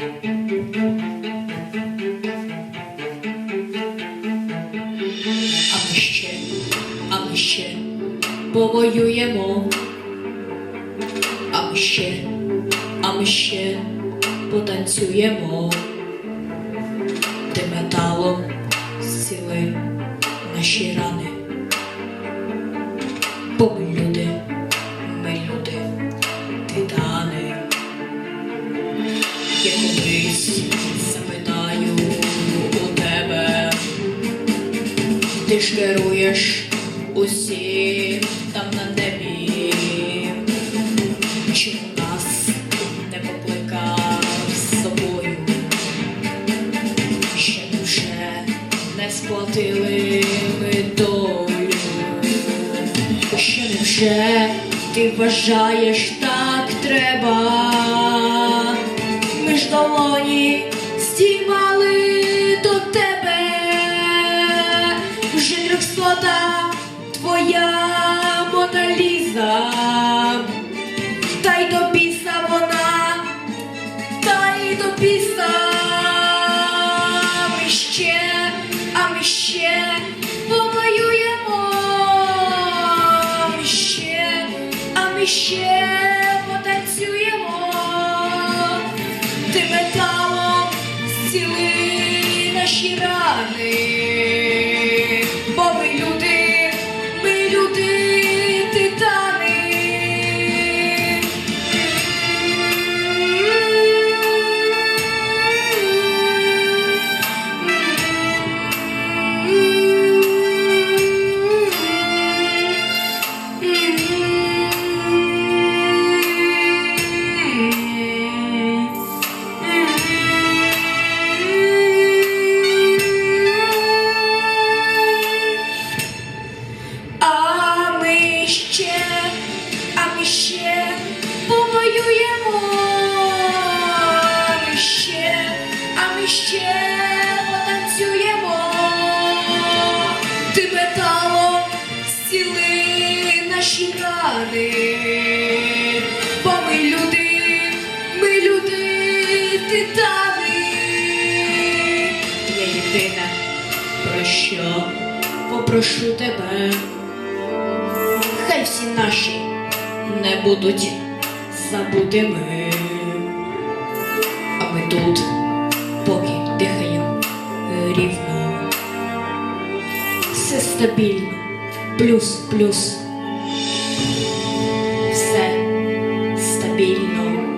А ми ще, а ми ще повоюємо. А ми ще, а ми ще потанцюємо. Ти металом зціли наші рани. Ти ж керуєш усім там на небі. Чому нас не покликав з собою? Ще вже не сплатили ми долю. Ще не вже ти вважаєш та й до біса. Ми ще, а ми ще повоюємо. Ми ще, а ми ще потанцюємо. Ти металом зціли наші рани. Наші. Бо ми люди, ми люди, титани. Я єдине, про що попрошу тебе. Хай всі наші не будуть забутими. А ми тут поки дихаємо рівно. Все стабільно, плюс, плюс, все стабільно.